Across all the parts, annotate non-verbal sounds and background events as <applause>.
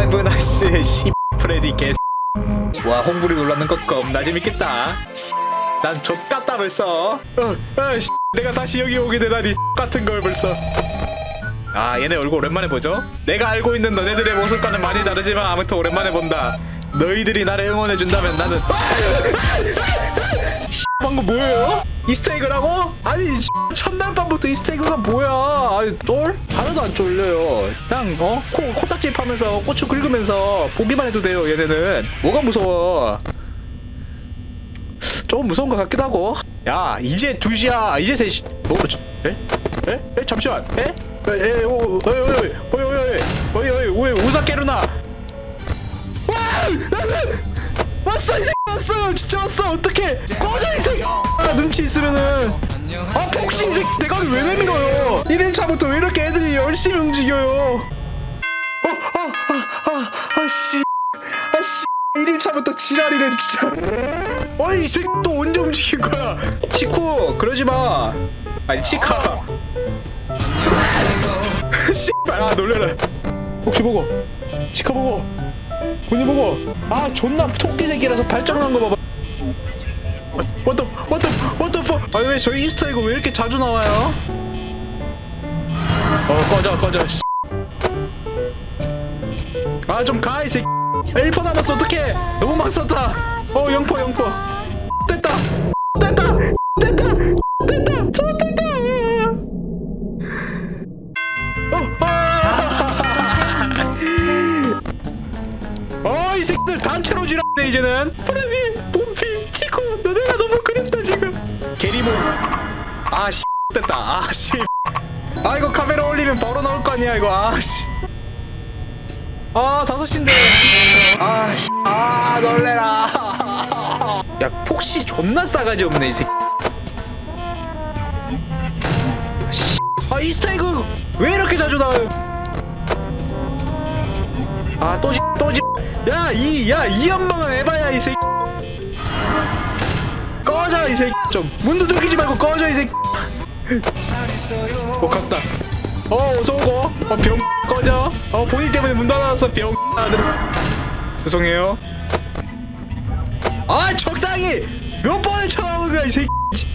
파이브 나이스 씨 프레디 개 와 홍불이 놀라는 것 겁나 재밌겠다. 씨, 난 좆같다 벌써. 어, 어, 씨, 내가 다시 여기 오게 되다니 같은 걸 벌써. 아 얘네 얼굴 오랜만에 보죠? 내가 알고 있는 너네들의 모습과는 많이 다르지만 아무튼 오랜만에 본다. 너희들이 나를 응원해 준다면 나는 <laughs> 씨, 방금 뭐예요? 이스테이크라고? 아니 씨, 첫날 밤부터 이스테이크가 뭐야 아니 쫄? 하나도 안 쫄려요 그냥 어? 코, 코딱지 파면서 고추 긁으면서 보기만 해도 돼요 얘네는 뭐가 무서워 조금 무서운 것 같기도 하고 야 이제 2시야 이제 3시 어? 저- 에? 에? 에? 잠시만 에? 에? 에? 오, 어이 어이 어이 어이 어이 어이 어이 왜 오사케루나 와! 왔어 이 새끼 왔어 진짜 왔어 어떡해. 꺼져 이 새끼. 아 눈치 있으면은. 아 폭신 이 새끼 내가 왜 내밀어요? 1일차부터 왜 이렇게 애들이 열심히 움직여요? 어아아아아씨. 아씨. 1일차부터 지랄이네 진짜. 어이 이 새끼 또 언제 움직일 거야? 치쿠 그러지마. 아니 치카. <laughs> 씨발 아 놀래라. 혹시 보고? 치카 보고 군이 보고 아 존나 토끼 새끼라서 발정난 거 봐봐. What the what the what the fuck? 아니 왜 저희 이스터에그 왜 이렇게 자주 나와요? 어 꺼져 꺼져 아좀 가 이 새끼. 1퍼 남았어 어떡해? 너무 막 썼다. 어 0퍼 0퍼 새끼들 단체로 지랄네 이제는. 프레디 봄피 치코 너네가 너무 그립다 지금. 게리모 아씨 됐다. 아씨. 아 이거 카메라 올리면 바로 나올 거 아니야 이거. 아씨. 아 다섯 시인데. 아씨. 아 놀래라. 야 폭시 존나 싸가지 없네 이 새끼. 씨. 아 이 스타이그 왜 이렇게 자주 나와요? 아 또지 또지 야 이 야 이 연방은 에바야 이 새끼. 꺼져 이 새끼. 좀 문 두들기지 말고 꺼져 이 새끼. 어 갔다. 어 어서 오고. 어 병 꺼져. 어 본인 때문에 문 닫아놨어 병 아들. 죄송해요. 아 적당히 몇 번을 쳐나오는 거야 이 새끼.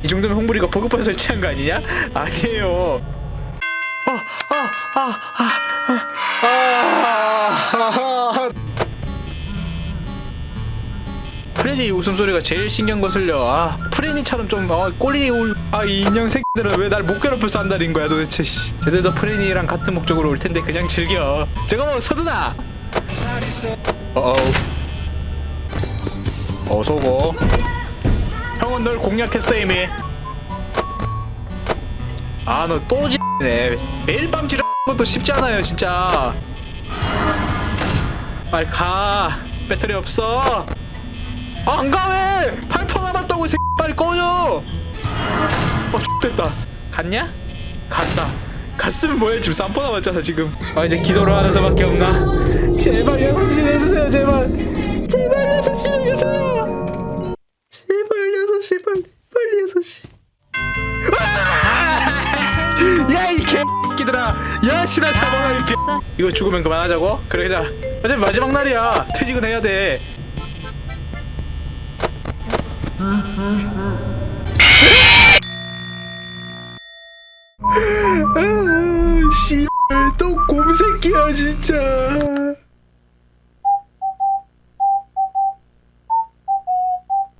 이 정도면 홍보리가 버그판 설치한 거 아니냐? 아니에요. 아 아 아아아아 프레디 웃음소리가 제일 신경 거슬려. 아 프레니처럼 좀 어, 꼬리 올 아 이 인형 새끼들은 왜 날 못 괴롭혀서 한다는 거야 도대체 씨. 쟤들도 프레니랑 같은 목적으로 올 텐데 그냥 즐겨. 저거 뭐 서두나 어어. 어서고. 형은 널 공략했어 이미. 아 너 또 지네. 매일 밤 지르는 것도 쉽지 않아요 진짜. 빨리 가. 배터리 없어. 아, 안 가왜? 8퍼 남았다고 이 새끼 빨리 꺼져. 어 X됐다. 갔냐? 갔다. 갔으면 뭐해? 지금 3퍼 남았잖아 지금. 아 이제 기도를 하는 수밖에 없나? 제발 6시 내주세요 제발. 제발 6시 내주세요. 제발 6시 빨리 빨리 6시 야이 개새끼들아. 야 신화 잡아라 이 개. 이거 죽으면 그만하자고? 그래 자. 어차피 마지막 날이야. 퇴직은 해야 돼. 아, 씨발 또 곰새끼야 진짜